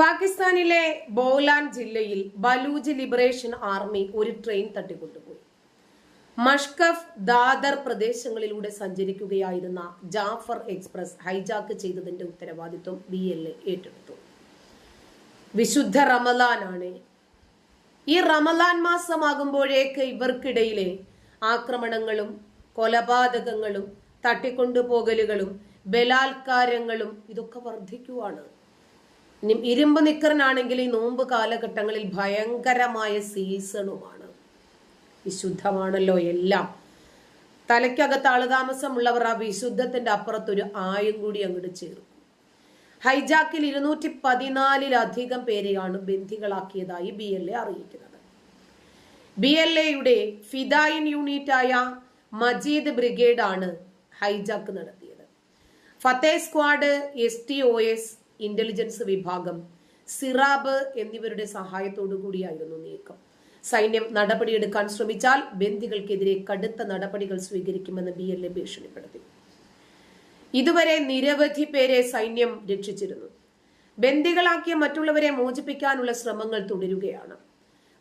പാകിസ്ഥാനിലെ ബോലാൻ ജില്ലയിൽ Baloch liberation army ഒരു ട്രെയിൻ തട്ടിക്കൊണ്ടുപോയി. മഷ്കഫ് ദാദർ പ്രദേശങ്ങളിലൂടെ സഞ്ചരിക്കുകയായിരുന്ന ജാഫർ എക്സ്പ്രസ് ഹൈജാക്ക് ചെയ്തതിന്റെ ഉത്തരവാദിത്വം ബി എൽ എ ഏറ്റെടുത്തു. വിശുദ്ധ റമലാനാണ്. ഈ റമലാൻ മാസമാകുമ്പോഴേക്ക് ഇവർക്കിടയിലെ ആക്രമണങ്ങളും കൊലപാതകങ്ങളും തട്ടിക്കൊണ്ടുപോകലുകളും ബലാത്കാരങ്ങളും ഇതൊക്കെ വർദ്ധിക്കുവാണ്. ഇരുമ്പ് നിക്കറിനാണെങ്കിൽ ഈ നോമ്പ് കാലഘട്ടങ്ങളിൽ ഭയങ്കരമായ സീസണുമാണ്. വിശുദ്ധമാണല്ലോ എല്ലാം. തലയ്ക്കകത്ത് ആളുതാമസമുള്ളവർ ആ വിശുദ്ധത്തിന്റെ അപ്പുറത്തൊരു ആയും കൂടി അങ്ങോട്ട് ചേർക്കും. ഹൈജാക്കിൽ ഇരുന്നൂറ്റി പതിനാലിലധികം പേരെയാണ് ബന്ധികളാക്കിയതായി ബി എൽ എ അറിയിക്കുന്നത്. ബി എൽ എയുടെ ഫിദായിൻ യൂണിറ്റായ മജീദ് ബ്രിഗേഡാണ് ഹൈജാക്ക് നടത്തിയത്. Fateh squad S T O S intelligence വിഭാഗം സിറാബ് എന്നിവരുടെ സഹായത്തോടു കൂടിയായിരുന്നു നീക്കം. സൈന്യം നടപടിയെടുക്കാൻ ശ്രമിച്ചാൽ ബന്ദികൾക്കെതിരെ കടുത്ത നടപടികൾ സ്വീകരിക്കുമെന്ന് ബി എൽ എ ഭീഷണിപ്പെടുത്തി. ഇതുവരെ നിരവധി പേരെ സൈന്യം രക്ഷിച്ചിരുന്നു. ബന്ദികളാക്കിയ മറ്റുള്ളവരെ മോചിപ്പിക്കാനുള്ള ശ്രമങ്ങൾ തുടരുകയാണ്.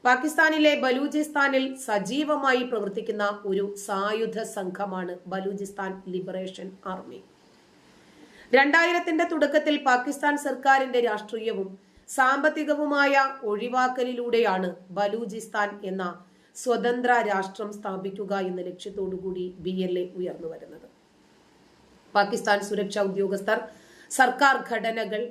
പാകിസ്ഥാനിലെ ബലൂചിസ്ഥാനിൽ സജീവമായി പ്രവർത്തിക്കുന്ന ഒരു സായുധ സംഘമാണ് ബലൂചിസ്ഥാൻ ലിബറേഷൻ ആർമി. രണ്ടായിരത്തിന്റെ തുടക്കത്തിൽ പാകിസ്ഥാൻ സർക്കാരിന്റെ രാഷ്ട്രീയവും സാമ്പത്തികവുമായ ഒഴിവാക്കലിലൂടെയാണ് ബലൂചിസ്ഥാൻ എന്ന സ്വതന്ത്ര രാഷ്ട്രം സ്ഥാപിക്കുക എന്ന ലക്ഷ്യത്തോടുകൂടി ബി എൽ എ ഉയർന്നു വരുന്നത്. പാകിസ്ഥാൻ സുരക്ഷാ ഉദ്യോഗസ്ഥർ സർക്കാർ ഘടനകൾ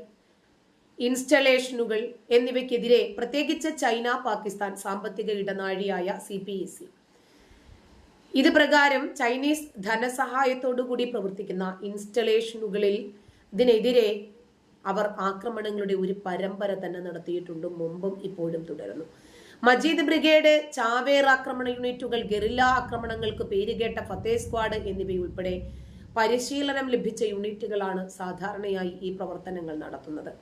ഇൻസ്റ്റലേഷനുകൾ എന്നിവയ്ക്കെതിരെ പ്രത്യേകിച്ച് ചൈന പാകിസ്ഥാൻ സാമ്പത്തിക ഇടനാഴിയായ സി പി ഇ സി. ഇത് പ്രകാരം ചൈനീസ് ധനസഹായത്തോടുകൂടി പ്രവർത്തിക്കുന്ന ഇൻസ്റ്റലേഷനുകളിൽ ഇതിനെതിരെ അവർ ആക്രമണങ്ങളുടെ ഒരു പരമ്പര തന്നെ നടത്തിയിട്ടുണ്ട്. മുമ്പും ഇപ്പോഴും തുടരുന്നു. മജീദ് ബ്രിഗേഡ് ചാവേർ ആക്രമണ യൂണിറ്റുകൾ ഗറില്ല ആക്രമണങ്ങൾക്ക് പേരുകേട്ട ഫത്തേ സ്ക്വാഡ് എന്നിവയുൾപ്പെടെ പരിശീലനം ലഭിച്ച യൂണിറ്റുകളാണ് സാധാരണയായി ഈ പ്രവർത്തനങ്ങൾ നടത്തുന്നത്.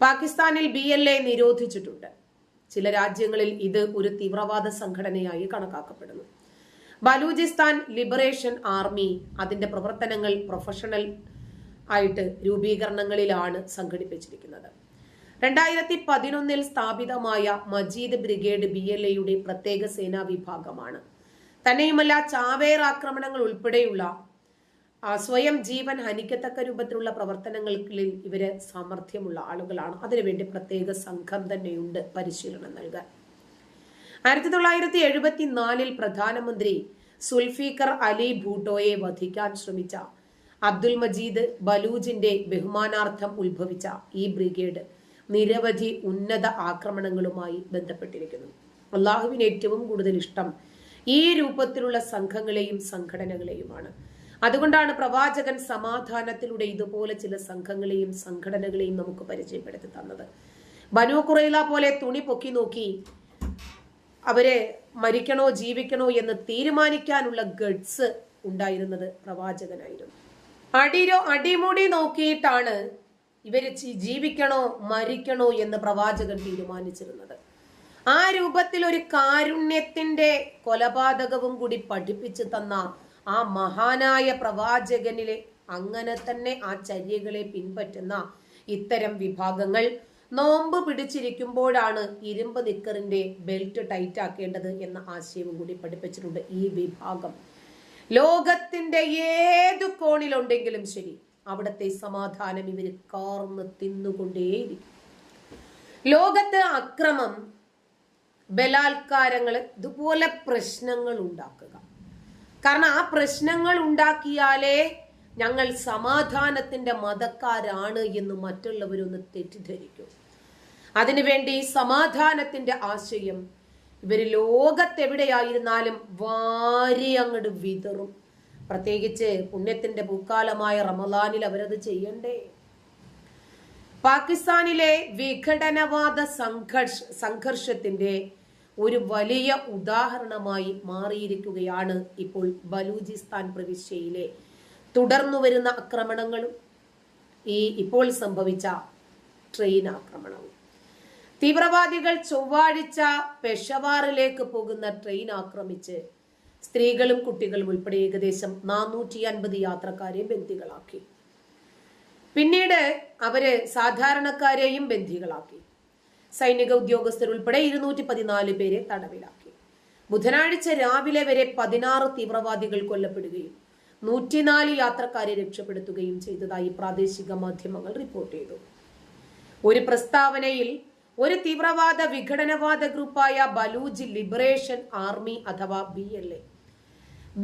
പാകിസ്ഥാനിൽ ബി എൽ എ നിരോധിച്ചിട്ടുണ്ട്. ചില രാജ്യങ്ങളിൽ ഇത് ഒരു തീവ്രവാദ സംഘടനയായി കണക്കാക്കപ്പെടുന്നു. ബലൂചിസ്ഥാൻ ലിബറേഷൻ ആർമി അതിന്റെ പ്രവർത്തനങ്ങൾ പ്രൊഫഷണൽ ആയിട്ട് രൂപീകരണങ്ങളിലാണ് സംഘടിപ്പിച്ചിരിക്കുന്നത്. രണ്ടായിരത്തി പതിനൊന്നിൽ സ്ഥാപിതമായ മജീദ് ബ്രിഗേഡ് ബി എൽ എയുടെ പ്രത്യേക സേനാ വിഭാഗമാണ്. തന്നെയുമല്ല ചാവേർ ആക്രമണങ്ങൾ ഉൾപ്പെടെയുള്ള സ്വയം ജീവൻ ഹനിക്കത്തക്ക രൂപത്തിലുള്ള പ്രവർത്തനങ്ങളിൽ ഇവർ സാമർഥ്യമുള്ള ആളുകളാണ്. അതിനുവേണ്ടി പ്രത്യേക സംഘം തന്നെയുണ്ട് പരിശീലനം നൽകാൻ. ആയിരത്തി തൊള്ളായിരത്തി എഴുപത്തി നാലിൽ പ്രധാനമന്ത്രി സുൽഫീഖർ അലി ഭൂട്ടോയെ വധിക്കാൻ ശ്രമിച്ച അബ്ദുൽ മജീദ് ബലൂജിന്റെ ബഹുമാനാർത്ഥം ഉത്ഭവിച്ച ഈ ബ്രിഗേഡ് നിരവധി ഉന്നത ആക്രമണങ്ങളുമായി ബന്ധപ്പെട്ടിരിക്കുന്നു. അള്ളാഹുവിന് ഏറ്റവും കൂടുതൽ ഇഷ്ടം ഈ രൂപത്തിലുള്ള സംഘങ്ങളെയും സംഘടനകളെയുമാണ്. അതുകൊണ്ടാണ് പ്രവാചകൻ സമാധാനത്തിലൂടെ ഇതുപോലെ ചില സംഘങ്ങളെയും സംഘടനകളെയും നമുക്ക് പരിചയപ്പെടുത്തി തന്നത്. ബനു കുറയില പോലെ തുണി പൊക്കി നോക്കി അവരെ മരിക്കണോ ജീവിക്കണോ എന്ന് തീരുമാനിക്കാനുള്ള ഗഡ്സ് ഉണ്ടായിരുന്നത് പ്രവാചകനായിരുന്നു. അടിരോ അടിമുടി നോക്കിയിട്ടാണ് ഇവർ ജീവിക്കണോ മരിക്കണോ എന്ന് പ്രവാചകൻ തീരുമാനിച്ചിരുന്നത്. ആ രൂപത്തിൽ ഒരു കാരുണ്യത്തിന്റെ കൊലപാതകവും കൂടി പഠിപ്പിച്ചു തന്ന ആ മഹാനായ പ്രവാചകനിലെ അങ്ങനെ തന്നെ ആ ചര്യകളെ പിൻപറ്റുന്ന ഇത്തരം വിഭാഗങ്ങൾ നോമ്പ് പിടിച്ചിരിക്കുമ്പോഴാണ് ഇരുമ്പ് നിക്കറിന്റെ ബെൽറ്റ് ടൈറ്റ് ആക്കേണ്ടത് എന്ന ആശയവും കൂടി പഠിപ്പിച്ചിട്ടുണ്ട് ഈ വിഭാഗം. ലോകത്തിന്റെ ഏതു കോണിലുണ്ടെങ്കിലും ശരി അവിടുത്തെ സമാധാനം ഇവർ കാർന്ന് തിന്നുകൊണ്ടേയിരിക്കും. ലോകത്ത് അക്രമം ബലാത്കാരങ്ങൾ ഇതുപോലെ പ്രശ്നങ്ങൾ ഉണ്ടാക്കുക. കാരണം ആ പ്രശ്നങ്ങൾ ഉണ്ടാക്കിയാലേ ഞങ്ങൾ സമാധാനത്തിന്റെ മതക്കാരാണ് എന്ന് മറ്റുള്ളവരൊന്ന് തെറ്റിദ്ധരിക്കും. അതിനുവേണ്ടി സമാധാനത്തിന്റെ ആശയം ഇവർ ലോകത്തെവിടെയായിരുന്നാലും വാരി അങ്ങോട്ട് വിതറും. പ്രത്യേകിച്ച് പുണ്യത്തിന്റെ പൂക്കാലമായ റമദാനിൽ അവരത് ചെയ്യണ്ടേ? പാകിസ്ഥാനിലെ വിഘടനവാദ സംഘർഷ സംഘർഷത്തിന്റെ ഒരു വലിയ ഉദാഹരണമായി മാറിയിരിക്കുകയാണ് ഇപ്പോൾ ബലൂചിസ്ഥാൻ പ്രവിശ്യയിലെ തുടർന്നു വരുന്ന ആക്രമണങ്ങളും ഈ ഇപ്പോൾ സംഭവിച്ച ട്രെയിൻ ആക്രമണവും. തീവ്രവാദികൾ ചൊവ്വാഴ്ച പെഷവാറിലേക്ക് പോകുന്ന ട്രെയിൻ ആക്രമിച്ച് സ്ത്രീകളും കുട്ടികളും ഉൾപ്പെടെ ഏകദേശം നാനൂറ്റി അൻപത് യാത്രക്കാരെ ബന്ദികളാക്കി. പിന്നീട് അവർ സാധാരണക്കാരെയും ബന്ധികളാക്കി സൈനിക ഉദ്യോഗസ്ഥരുൾപ്പെടെ ഇരുന്നൂറ്റി പതിനാല് പേരെ തടവിലാക്കി. ബുധനാഴ്ച രാവിലെ വരെ പതിനാറ് തീവ്രവാദികൾ കൊല്ലപ്പെടുകയും നൂറ്റിനാല് യാത്രക്കാരെ രക്ഷപ്പെടുത്തുകയും ചെയ്തതായി പ്രാദേശിക മാധ്യമങ്ങൾ റിപ്പോർട്ട് ചെയ്തു. ഒരു പ്രസ്താവനയിൽ ഒരു തീവ്രവാദ വിഘടനവാദ ഗ്രൂപ്പായ ബലൂജ് ലിബറേഷൻ ആർമി അഥവാ ബി എൽ എ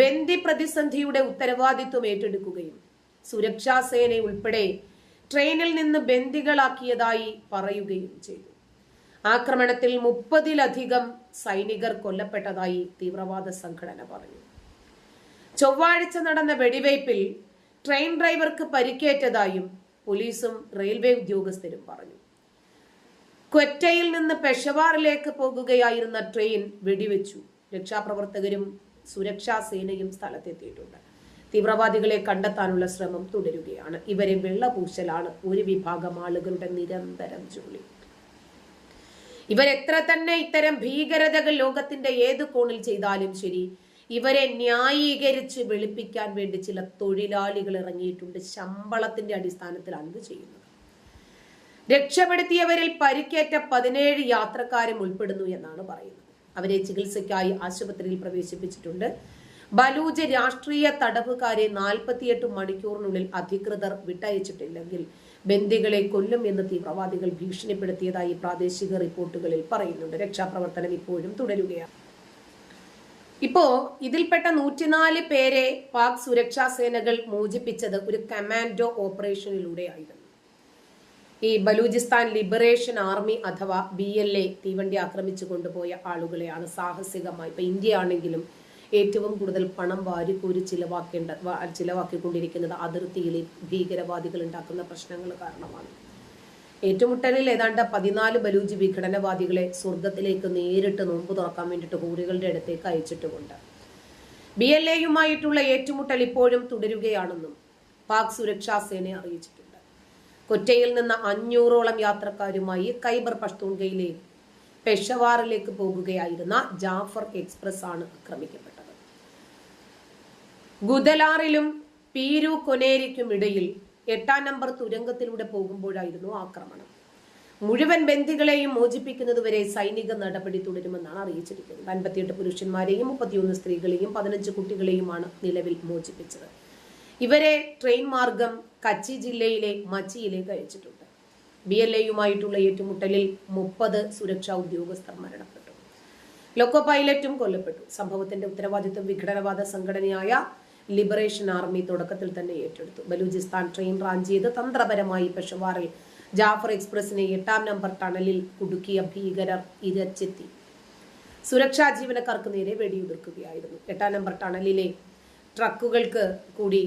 ബന്ദി പ്രതിസന്ധിയുടെ ഉത്തരവാദിത്വം ഏറ്റെടുക്കുകയും സുരക്ഷാ സേന ഉൾപ്പെടെ ട്രെയിനിൽ നിന്ന് ബന്ദികളാക്കിയതായി പറയുകയും ചെയ്തു. ആക്രമണത്തിൽ മുപ്പതിലധികം സൈനികർ കൊല്ലപ്പെട്ടതായി തീവ്രവാദ സംഘടന പറഞ്ഞു. ചൊവ്വാഴ്ച നടന്ന വെടിവയ്പിൽ ട്രെയിൻ ഡ്രൈവർക്ക് പരിക്കേറ്റതായും പോലീസും റെയിൽവേ ഉദ്യോഗസ്ഥരും പറഞ്ഞു. ക്വറ്റയിൽ നിന്ന് പെഷവാറിലേക്ക് പോകുകയായിരുന്ന ട്രെയിൻ വെടിവെച്ചു. രക്ഷാപ്രവർത്തകരും സുരക്ഷാ സേനയും സ്ഥലത്തെത്തിയിട്ടുണ്ട്. തീവ്രവാദികളെ കണ്ടെത്താനുള്ള ശ്രമം തുടരുകയാണ്. ഇവരെ വെള്ളപൂശലാണ് ഒരു വിഭാഗം ആളുകളുടെ നിരന്തരം ജോലി. ഇവരെത്ര തന്നെ ഇത്തരം ഭീകരതകൾ ലോകത്തിന്റെ ഏത് കോണിൽ ചെയ്താലും ശരി ഇവരെ ന്യായീകരിച്ച് വെളുപ്പിക്കാൻ വേണ്ടി ചില തൊഴിലാളികൾ ഇറങ്ങിയിട്ടുണ്ട് ശമ്പളത്തിന്റെ അടിസ്ഥാനത്തിലാണ് ഇത് ചെയ്യുന്നത്. രക്ഷപ്പെടുത്തിയവരിൽ പരിക്കേറ്റ പതിനേഴ് യാത്രക്കാരും ഉൾപ്പെടുന്നു എന്നാണ് പറയുന്നത്. അവരെ ചികിത്സയ്ക്കായി ആശുപത്രിയിൽ പ്രവേശിപ്പിച്ചിട്ടുണ്ട്. ബലൂജ് രാഷ്ട്രീയ തടവുകാരെ നാൽപ്പത്തിയെട്ട് മണിക്കൂറിനുള്ളിൽ അധികൃതർ വിട്ടയച്ചിട്ടില്ലെങ്കിൽ ബന്ദികളെ കൊല്ലും എന്ന് തീവ്രവാദികൾ ഭീഷണിപ്പെടുത്തിയതായി പ്രാദേശിക റിപ്പോർട്ടുകളിൽ പറയുന്നുണ്ട്. രക്ഷാപ്രവർത്തനം ഇപ്പോഴും തുടരുകയാണ്. ഇപ്പോ ഇതിൽപ്പെട്ട നൂറ്റിനാല് പേരെ പാക് സുരക്ഷാ സേനകൾ മോചിപ്പിച്ചത് ഒരു കമാൻഡോ ഓപ്പറേഷനിലൂടെ ആയിരുന്നു ഈ ബലൂചിസ്ഥാൻ ലിബറേഷൻ ആർമി അഥവാ ബി എൽ എ തീവണ്ടി ആക്രമിച്ചു കൊണ്ടുപോയ ആളുകളെയാണ് സാഹസികമായി ഇപ്പൊ ഇന്ത്യ ആണെങ്കിലും ഏറ്റവും കൂടുതൽ പണം വാരിക്കൂരി ചിലവാക്കേണ്ട ചിലവാക്കിക്കൊണ്ടിരിക്കുന്നത് അതിർത്തിയിൽ ഭീകരവാദികൾ ഉണ്ടാക്കുന്ന പ്രശ്നങ്ങൾ കാരണമാണ്. ഏറ്റുമുട്ടലിൽ ഏതാണ്ട് പതിനാല് ബലൂജി വിഘടനവാദികളെ സ്വർഗത്തിലേക്ക് നേരിട്ട് നോമ്പ് തുറക്കാൻ വേണ്ടിയിട്ട് ഹൂറികളുടെ അടുത്തേക്ക് അയച്ചിട്ടുമുണ്ട്. ബി എൽ എയുമായിട്ടുള്ള ഏറ്റുമുട്ടൽ ഇപ്പോഴും തുടരുകയാണെന്നും പാക് സുരക്ഷാ സേന അറിയിച്ചിട്ടുണ്ട്. കൊറ്റയിൽ നിന്ന് അഞ്ഞൂറോളം യാത്രക്കാരുമായി കൈബർ പഷ്തൂൺഗയിലെ പെഷവാറിലേക്ക് പോകുകയായിരുന്ന ജാഫർ എക്സ്പ്രസ് ആണ് ആക്രമിക്കപ്പെട്ടത്. ഗുദലാറിലും പീരു കൊനേരിക്കും ഇടയിൽ എട്ടാം നമ്പർ തുരങ്കത്തിലൂടെ പോകുമ്പോഴായിരുന്നു ആക്രമണം. മുഴുവൻ ബന്ദികളെയും മോചിപ്പിക്കുന്നതുവരെ സൈനിക നടപടി തുടരുമെന്നാണ് അറിയിച്ചിരിക്കുന്നത്. അൻപത്തിയെട്ട് പുരുഷന്മാരെയും മുപ്പത്തിയൊന്ന് സ്ത്രീകളെയും പതിനഞ്ച് കുട്ടികളെയുമാണ് നിലവിൽ മോചിപ്പിച്ചത്. ഇവരെ ട്രെയിൻ മാർഗം കച്ചി ജില്ലയിലെ മച്ചിയിലേക്ക് അയച്ചിട്ടുണ്ട്. ബി എൽ എയുമായിട്ടുള്ള ഏറ്റുമുട്ടലിൽ മുപ്പത് സുരക്ഷാ ഉദ്യോഗസ്ഥർ മരണപ്പെട്ടു. ലോക്കോ പൈലറ്റും കൊല്ലപ്പെട്ടു. സംഭവത്തിന്റെ ഉത്തരവാദിത്വം വിഘടനവാദ സംഘടനയായ ലിബറേഷൻ ആർമി തുടക്കത്തിൽ തന്നെ ഏറ്റെടുത്തു. ബലൂചിസ്ഥാൻ ട്രെയിൻ റാൻ ചെയ്ത് തന്ത്രപരമായി പെഷവാറിൽ ജാഫർ എക്സ്പ്രസിനെ എട്ടാം നമ്പർ ടണലിൽ കുടുക്കിയ ഭീകരർ ഇരച്ചെത്തി. സുരക്ഷാ ജീവനക്കാർക്ക് നേരെ വെടിയുതിർക്കുകയായിരുന്നു. എട്ടാം നമ്പർ ടണലിലെ ട്രക്കുകൾക്ക് കൂടി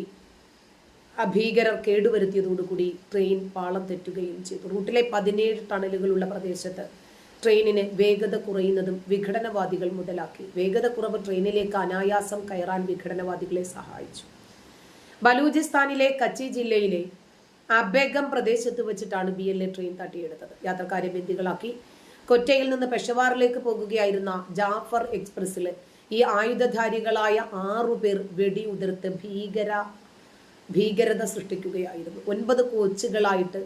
ഭീകരർ കേടുവരുത്തിയതോടുകൂടി ട്രെയിൻ പാളം തെറ്റുകയും ചെയ്തു. റൂട്ടിലെ പതിനേഴ് ടണലുകളുള്ള പ്രദേശത്ത് ട്രെയിനിന് വേഗത കുറയുന്നതും വിഘടനവാദികൾ മുതലാക്കി. വേഗത കുറവ് ട്രെയിനിലേക്ക് അനായാസം കയറാൻ വിഘടനവാദികളെ സഹായിച്ചു. ബലൂചിസ്ഥാനിലെ കച്ചി ജില്ലയിലെ അബേഗം പ്രദേശത്ത് വെച്ചിട്ടാണ് ബി എൽ എ ട്രെയിൻ തട്ടിയെടുത്തത്. യാത്രക്കാരെ ബന്ദികളാക്കി. കൊറ്റയിൽ നിന്ന് പെഷവാറിലേക്ക് പോകുകയായിരുന്ന ജാഫർ എക്സ്പ്രസിൽ ഈ ആയുധധാരികളായ ആറുപേർ വെടിയുതിർത്ത് ഭീകര ഭീകരത സൃഷ്ടിക്കുകയായിരുന്നു. ഒൻപത് കോച്ചുകളായിട്ട്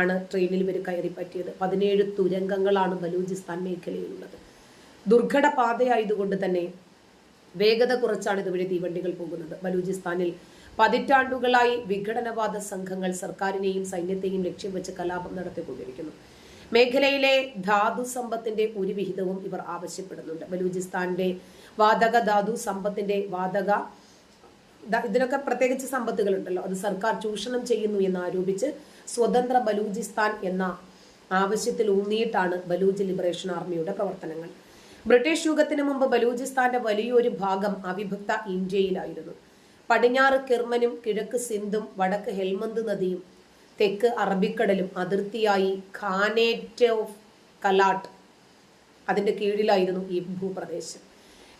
ആണ് ട്രെയിനിൽ ഇവർ കയറി പറ്റിയത്. പതിനേഴ് തുരങ്കങ്ങളാണ് ബലൂചിസ്ഥാൻ മേഖലയിലുള്ളത്. ദുർഘട പാതയായതുകൊണ്ട് തന്നെ വേഗത കുറച്ചാണ് ഇതുവഴി തീവണ്ടികൾ പോകുന്നത്. ബലൂചിസ്ഥാനിൽ പതിറ്റാണ്ടുകളായി വിഘടനവാദ സംഘങ്ങൾ സർക്കാരിനെയും സൈന്യത്തെയും ലക്ഷ്യം വെച്ച് കലാപം നടത്തിക്കൊണ്ടിരിക്കുന്നു. മേഖലയിലെ ധാതു സമ്പത്തിന്റെ ഒരു വിഹിതവും ഇവർ ആവശ്യപ്പെടുന്നുണ്ട്. ബലൂചിസ്ഥാന്റെ വാതക ധാതു സമ്പത്തിന്റെ വാതക ഇതിനൊക്കെ പ്രത്യേകിച്ച് സമ്പത്തുകളുണ്ടല്ലോ. അത് സർക്കാർ ചൂഷണം ചെയ്യുന്നു എന്ന് ആരോപിച്ച് സ്വതന്ത്ര ബലൂചിസ്ഥാൻ എന്ന ആവശ്യത്തിൽ ഊന്നിയിട്ടാണ് ബലൂജ് ലിബറേഷൻ ആർമിയുടെ പ്രവർത്തനങ്ങൾ. ബ്രിട്ടീഷ് യുഗത്തിന് മുമ്പ് ബലൂചിസ്ഥാന്റെ വലിയൊരു ഭാഗം അവിഭക്ത ഇന്ത്യയിലായിരുന്നു. പടിഞ്ഞാറ് കിർമനും കിഴക്ക് സിന്ധും വടക്ക് ഹെൽമന്ത് നദിയും തെക്ക് അറബിക്കടലും അതിർത്തിയായി ഖാനേറ്റ് ഓഫ് കലാട്ട് അതിന്റെ കീഴിലായിരുന്നു ഈ ഭൂപ്രദേശം.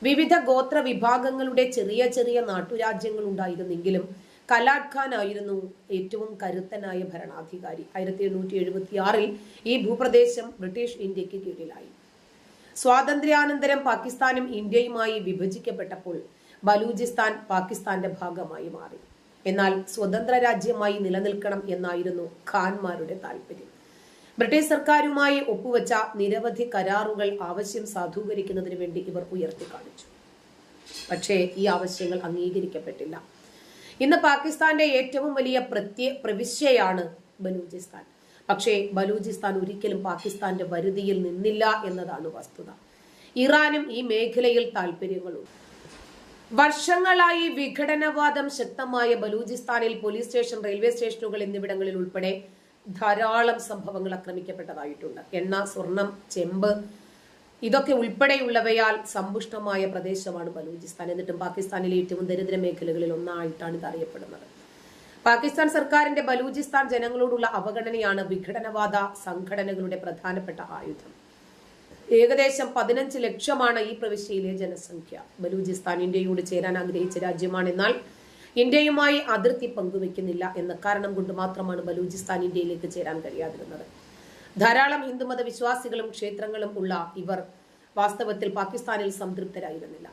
വിവിധ ഗോത്ര വിഭാഗങ്ങളുടെ ചെറിയ ചെറിയ നാട്ടുരാജ്യങ്ങൾ ഉണ്ടായിരുന്നെങ്കിലും കലാഡ് ഖാൻ ആയിരുന്നു ഏറ്റവും കരുത്തനായ ഭരണാധികാരി. ആയിരത്തി എണ്ണൂറ്റി എഴുപത്തി ആറിൽ ഈ ഭൂപ്രദേശം ബ്രിട്ടീഷ് ഇന്ത്യയ്ക്ക് കീഴിലായി. സ്വാതന്ത്ര്യാനന്തരം പാകിസ്ഥാനും ഇന്ത്യയുമായി വിഭജിക്കപ്പെട്ടപ്പോൾ ബലൂചിസ്ഥാൻ പാകിസ്ഥാന്റെ ഭാഗമായി മാറി. എന്നാൽ സ്വതന്ത്ര രാജ്യമായി നിലനിൽക്കണം എന്നായിരുന്നു ഖാൻമാരുടെ താല്പര്യം ബ്രിട്ടീഷ് സർക്കാരുമായി ഒപ്പുവെച്ച നിരവധി കരാറുകൾ ആവശ്യം സാധൂകരിക്കുന്നതിന് വേണ്ടി ഇവർ ഉയർത്തി കാണിച്ചു പക്ഷേ ഈ ആവശ്യങ്ങൾ അംഗീകരിക്കപ്പെട്ടില്ല. ഇന്ന് പാകിസ്ഥാന്റെ ഏറ്റവും വലിയ പ്രത്യ പ്രവിശ്യയാണ് ബലൂചിസ്ഥാൻ. പക്ഷേ ബലൂചിസ്ഥാൻ ഒരിക്കലും പാകിസ്ഥാന്റെ വരുതിയിൽ നിന്നില്ല എന്നതാണ് വസ്തുത. ഇറാനും ഈ മേഖലയിൽ താല്പര്യങ്ങളുണ്ട് വർഷങ്ങളായി വിഘടനവാദം ശക്തമായ ബലൂചിസ്ഥാനിൽ പോലീസ് സ്റ്റേഷൻ റെയിൽവേ സ്റ്റേഷനുകൾ എന്നിവിടങ്ങളിൽ ഉൾപ്പെടെ ധാരാളം സംഭവങ്ങൾ ആക്രമിക്കപ്പെട്ടതായിട്ടുണ്ട്. എണ്ണ സ്വർണം ചെമ്പ് ഇതൊക്കെ ഉൾപ്പെടെയുള്ളവയാൽ സമ്പുഷ്ടമായ പ്രദേശമാണ് ബലൂചിസ്ഥാൻ. എന്നിട്ടും പാകിസ്ഥാനിലെ ഏറ്റവും ദരിദ്ര മേഖലകളിൽ ഒന്നായിട്ടാണ് ഇത് അറിയപ്പെടുന്നത്. പാകിസ്ഥാൻ സർക്കാരിന്റെ ബലൂചിസ്ഥാൻ ജനങ്ങളോടുള്ള അവഗണനയാണ് വിഘടനവാദ സംഘടനകളുടെ പ്രധാനപ്പെട്ട ആയുധം. ഏകദേശം പതിനഞ്ച് ലക്ഷമാണ് ഈ പ്രവിശ്യയിലെ ജനസംഖ്യ. ബലൂചിസ്ഥാൻ ഇന്ത്യയോട് ചേരാൻ ആഗ്രഹിച്ച രാജ്യമാണ് എന്നാൽ ഇന്ത്യയുമായി അതിർത്തി പങ്കുവെക്കുന്നില്ല എന്ന കാരണം കൊണ്ട് മാത്രമാണ് ബലൂചിസ്ഥാൻ ഇന്ത്യയിലേക്ക് ചേരാൻ കഴിയാതിരുന്നത്. ധാരാളം ഹിന്ദുമത വിശ്വാസികളും ക്ഷേത്രങ്ങളും ഉള്ള ഇവർ വാസ്തവത്തിൽ പാകിസ്ഥാനിൽ സംതൃപ്തരായിരുന്നില്ല.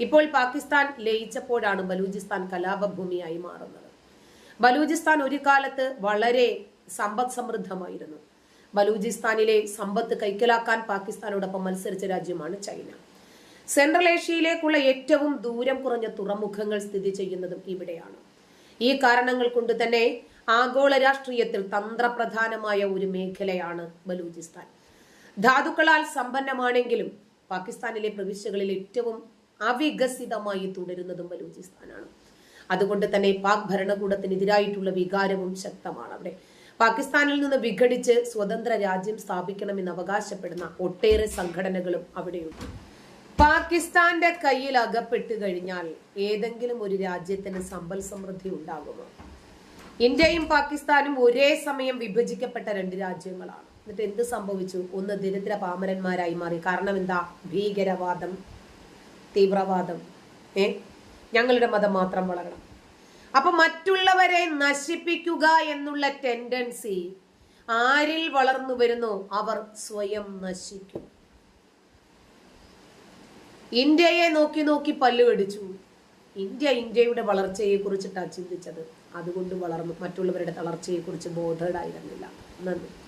ഇപ്പോൾ പാകിസ്ഥാൻ ലയിച്ചപ്പോഴാണ് ബലൂചിസ്ഥാൻ കലാപഭൂമിയായി മാറുന്നത്. ബലൂചിസ്ഥാൻ ഒരു കാലത്ത് വളരെ സമ്പദ് സമൃദ്ധമായിരുന്നു. ബലൂചിസ്ഥാനിലെ സമ്പത്ത് കൈക്കലാക്കാൻ പാകിസ്ഥാനോടൊപ്പം മത്സരിച്ച രാജ്യമാണ് ചൈന. സെൻട്രൽ ഏഷ്യയിലേക്കുള്ള ഏറ്റവും ദൂരം കുറഞ്ഞ തുറമുഖങ്ങൾ സ്ഥിതി ചെയ്യുന്നതും ഇവിടെയാണ്. ഈ കാരണങ്ങൾ കൊണ്ട് തന്നെ ആഗോള രാഷ്ട്രീയത്തിൽ തന്ത്രപ്രധാനമായ ഒരു മേഖലയാണ് ബലൂചിസ്ഥാൻ. ധാതുക്കളാൽ സമ്പന്നമാണെങ്കിലും പാകിസ്ഥാനിലെ പ്രവിശ്യകളിൽ ഏറ്റവും അവികസിതമായി തുടരുന്നതും ബലൂചിസ്ഥാനാണ്. അതുകൊണ്ട് തന്നെ പാക് ഭരണകൂടത്തിനെതിരായിട്ടുള്ള വികാരവും ശക്തമാണ് അവിടെ. പാകിസ്ഥാനിൽ നിന്ന് വിഘടിച്ച് സ്വതന്ത്ര രാജ്യം സ്ഥാപിക്കണമെന്ന് അവകാശപ്പെടുന്ന ഒട്ടേറെ സംഘടനകളും അവിടെയുണ്ട്. പാകിസ്ഥാന്റെ കയ്യിൽ അകപ്പെട്ടു കഴിഞ്ഞാൽ ഏതെങ്കിലും ഒരു രാജ്യത്തിന് സമ്പൽ സമൃദ്ധി ഉണ്ടാകുമോ? ഇന്ത്യയും പാകിസ്ഥാനും ഒരേ സമയം വിഭജിക്കപ്പെട്ട രണ്ട് രാജ്യങ്ങളാണ്. എന്നിട്ട് എന്ത് സംഭവിച്ചു? ഒന്ന് ദരിദ്ര പാമരന്മാരായി മാറി. കാരണം എന്താ? ഭീകരവാദം തീവ്രവാദം. ഏ? ഞങ്ങളുടെ മതം മാത്രം വളരണം. അപ്പൊ മറ്റുള്ളവരെ നശിപ്പിക്കുക എന്നുള്ള ടെൻഡൻസി ആരിൽ വളർന്നു വരുന്നു? അവർ സ്വയം നശിക്കും. ഇന്ത്യയെ നോക്കി നോക്കി പല്ലു കടിച്ചു ഇന്ത്യ ഇന്ത്യയുടെ വളർച്ചയെ കുറിച്ചിട്ടാണ് ചിന്തിച്ചത്. അതുകൊണ്ട് വളർന്നു മറ്റുള്ളവരുടെ തളർച്ചയെ കുറിച്ച് ബോധേഡായിരുന്നില്ല നന്ദി.